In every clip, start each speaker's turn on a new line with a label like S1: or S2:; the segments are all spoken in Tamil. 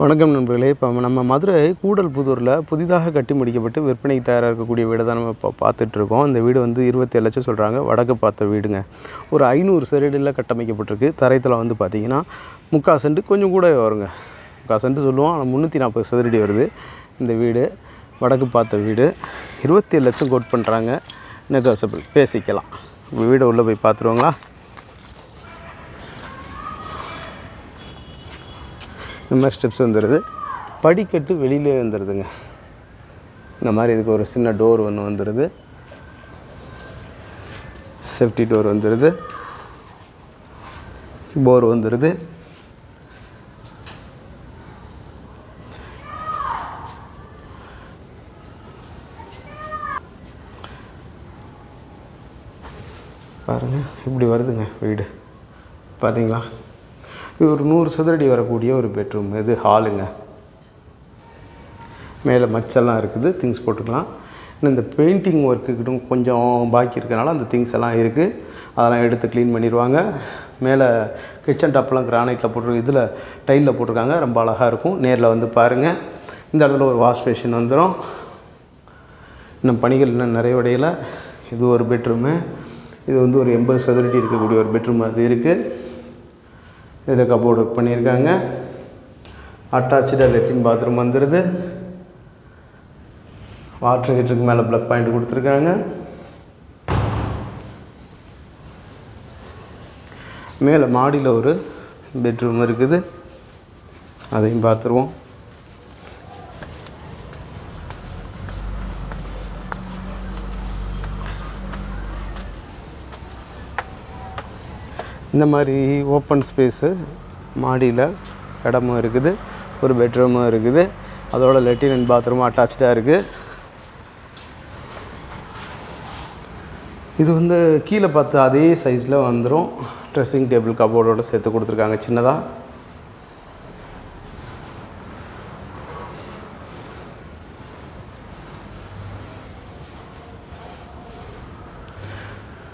S1: வணக்கம் நண்பர்களே. இப்போ நம்ம மதுரை கூடல்புதூரில் புதிதாக கட்டி முடிக்கப்பட்டு விற்பனைக்கு தயாராக இருக்கக்கூடிய வீடை தான் நம்ம இப்போ பார்த்துட்ருக்கோம். இந்த வீடு வந்து இருபத்தேழு லட்சம் சொல்கிறாங்க வடக்கு பார்த்த வீடுங்க. ஒரு ஐநூறு சரடியில் கட்டமைக்கப்பட்டிருக்கு. தரைத்தில் வந்து பார்த்திங்கன்னா முக்கால் சென்ட் கொஞ்சம் கூட வருங்க. முக்கால் சென்ட் சொல்லுவோம். ஆனால் முந்நூற்றி நாற்பது சதுரடி வருது இந்த வீடு. வடக்கு பார்த்த வீடு. இருபத்தேழு லட்சம் கோட் பண்ணுறாங்க நெகோசபிள் பேசிக்கலாம். வீடை உள்ளே போய் பார்த்துருவாங்களா? இந்த மாதிரி ஸ்டெப்ஸ் வந்துடுது படிக்கட்டு வெளியிலே வந்துடுதுங்க இந்த மாதிரி இதுக்கு ஒரு சின்ன டோர் ஒன்று வந்துடுது சேஃப்டி டோர் வந்துடுது போர் வந்துடுது பாருங்கள் இப்படி வருதுங்க வீடு. பார்த்தீங்களா இது ஒரு நூறு சதுரடி வரக்கூடிய ஒரு பெட்ரூம் இது ஹாலுங்க மேலே மச்செல்லாம் இருக்குது. திங்ஸ் போட்டுக்கலாம். இன்னும் இந்த பெயிண்டிங் ஒர்க்குக்கிட்டும் கொஞ்சம் பாக்கி இருக்கனால அந்த திங்ஸ் எல்லாம் இருக்குது அதெல்லாம் எடுத்து க்ளீன் பண்ணிடுவாங்க. மேலே கிச்சன் டாப்லாம் கிரானைட்டில் போட்டு இதில் டைலில் போட்டிருக்காங்க. ரொம்ப அழகாக இருக்கும். நேரில் வந்து பாருங்கள் இந்த இடத்துல ஒரு வாஷ் மிஷின் வந்துடும் இன்னும் பணிகள் இன்னும் நிறைவடையல. இது ஒரு பெட்ரூமு இது வந்து ஒரு எண்பது சதுரடி இருக்கக்கூடிய ஒரு பெட்ரூம் அது இருக்குது இதில் கபோர்டு ஒர்க் பண்ணியிருக்காங்க. அட்டாச்சாக லெட்டின் பாத்ரூம் வந்துடுது வாட்டர் ஹீட்டருக்கு மேலே ப்ளக் பாயிண்ட் கொடுத்துருக்காங்க. மேலே மாடியில் ஒரு பெட்ரூம் இருக்குது. அதையும் பார்த்துருவோம். இந்த மாதிரி ஓப்பன் ஸ்பேஸு மாடியில் இடமும் இருக்குது ஒரு பெட்ரூமும் இருக்குது. அதோட லெட்டின் அண்ட் பாத்ரூமும் அட்டாச்சாக இருக்குது இது வந்து கீழே பார்த்து அதே சைஸில் வந்துடும் ட்ரெஸ்ஸிங் டேபிள் கபோர்டோடு சேர்த்து கொடுத்துருக்காங்க சின்னதாக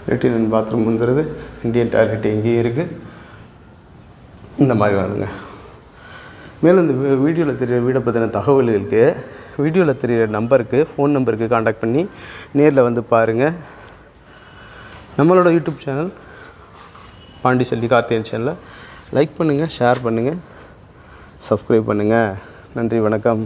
S1: லெட்டின் அண்ட் பாத்ரூம் வந்துடுது இந்தியன் டாய்லெட் எங்கேயும் இருக்குது இந்த மாதிரி வருங்க மேலும் இந்த வீடியோவில் தெரியிற வீடை பற்றின தகவல்களுக்கு வீடியோவில் தெரியிற நம்பருக்கு ஃபோன் நம்பருக்கு காண்டாக்ட் பண்ணி நேரில் வந்து பாருங்கள் நம்மளோட யூடியூப் சேனல் பாண்டிச்செல்வி கார்த்தியன் சேனலை லைக் பண்ணுங்கள் ஷேர் பண்ணுங்கள் சப்ஸ்கிரைப் பண்ணுங்கள் நன்றி வணக்கம்.